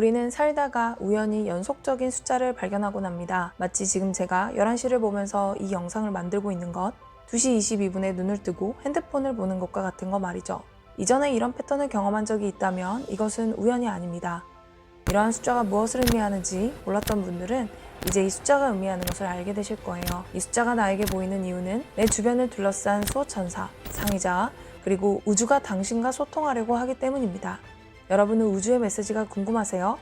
우리는 살다가 우연히 연속적인 숫자를 발견하곤 합니다. 마치 지금 제가 11시를 보면서 이 영상을 만들고 있는 것, 2시 22분에 눈을 뜨고 핸드폰을 보는 것과 같은 거 말이죠. 이전에 이런 패턴을 경험한 적이 있다면 이것은 우연이 아닙니다. 이러한 숫자가 무엇을 의미하는지 몰랐던 분들은 이제 이 숫자가 의미하는 것을 알게 되실 거예요. 이 숫자가 나에게 보이는 이유는 내 주변을 둘러싼 수호천사, 상의자, 그리고 우주가 당신과 소통하려고 하기 때문입니다. 여러분은 우주의 메시지가 궁금하세요?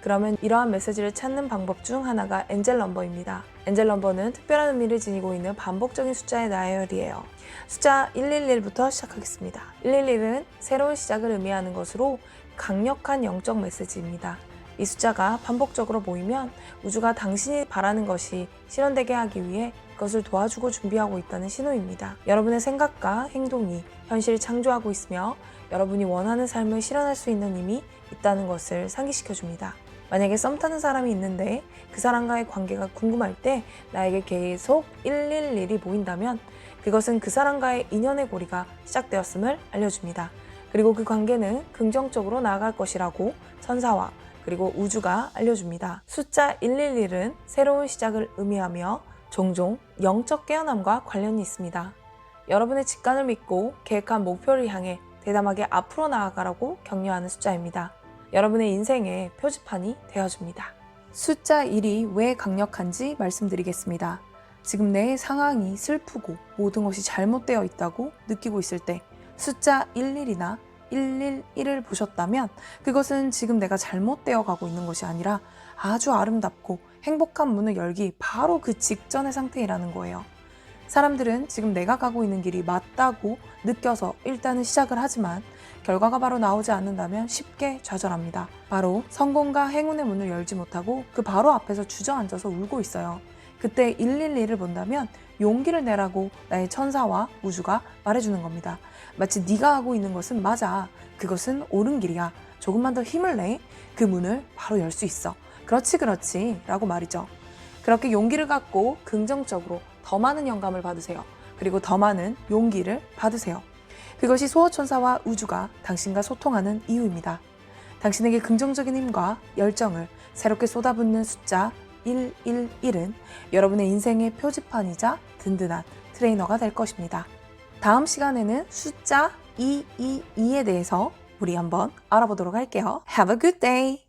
그러면 이러한 메시지를 찾는 방법 중 하나가 엔젤 넘버입니다. 엔젤 넘버는 특별한 의미를 지니고 있는 반복적인 숫자의 나열이에요. 숫자 111부터 시작하겠습니다. 111은 새로운 시작을 의미하는 것으로 강력한 영적 메시지입니다. 이 숫자가 반복적으로 모이면 우주가 당신이 바라는 것이 실현되게 하기 위해 그것을 도와주고 준비하고 있다는 신호입니다. 여러분의 생각과 행동이 현실을 창조하고 있으며 여러분이 원하는 삶을 실현할 수 있는 힘이 있다는 것을 상기시켜 줍니다. 만약에 썸 타는 사람이 있는데 그 사람과의 관계가 궁금할 때 나에게 계속 111이 보인다면 그것은 그 사람과의 인연의 고리가 시작되었음을 알려줍니다. 그리고 그 관계는 긍정적으로 나아갈 것이라고 천사와 그리고 우주가 알려줍니다. 숫자 111은 새로운 시작을 의미하며 종종 영적 깨어남과 관련이 있습니다. 여러분의 직관을 믿고 계획한 목표를 향해 대담하게 앞으로 나아가라고 격려하는 숫자입니다. 여러분의 인생의 표지판이 되어줍니다. 숫자 1이 왜 강력한지 말씀드리겠습니다. 지금 내 상황이 슬프고 모든 것이 잘못되어 있다고 느끼고 있을 때 숫자 11이나 111을 보셨다면 그것은 지금 내가 잘못되어 가고 있는 것이 아니라 아주 아름답고 행복한 문을 열기 바로 그 직전의 상태이라는 거예요. 사람들은 지금 내가 가고 있는 길이 맞다고 느껴서 일단은 시작을 하지만 결과가 바로 나오지 않는다면 쉽게 좌절합니다. 바로 성공과 행운의 문을 열지 못하고 그 바로 앞에서 주저앉아서 울고 있어요. 그때 111을 본다면 용기를 내라고 나의 천사와 우주가 말해주는 겁니다. 마치 네가 하고 있는 것은 맞아. 그것은 옳은 길이야. 조금만 더 힘을 내. 그 문을 바로 열 수 있어. 그렇지, 그렇지. 라고 말이죠. 그렇게 용기를 갖고 긍정적으로 더 많은 영감을 받으세요. 그리고 더 많은 용기를 받으세요. 그것이 소호천사와 우주가 당신과 소통하는 이유입니다. 당신에게 긍정적인 힘과 열정을 새롭게 쏟아붓는 숫자 111은 여러분의 인생의 표지판이자 든든한 트레이너가 될 것입니다. 다음 시간에는 숫자 222에 대해서 우리 한번 알아보도록 할게요. Have a good day!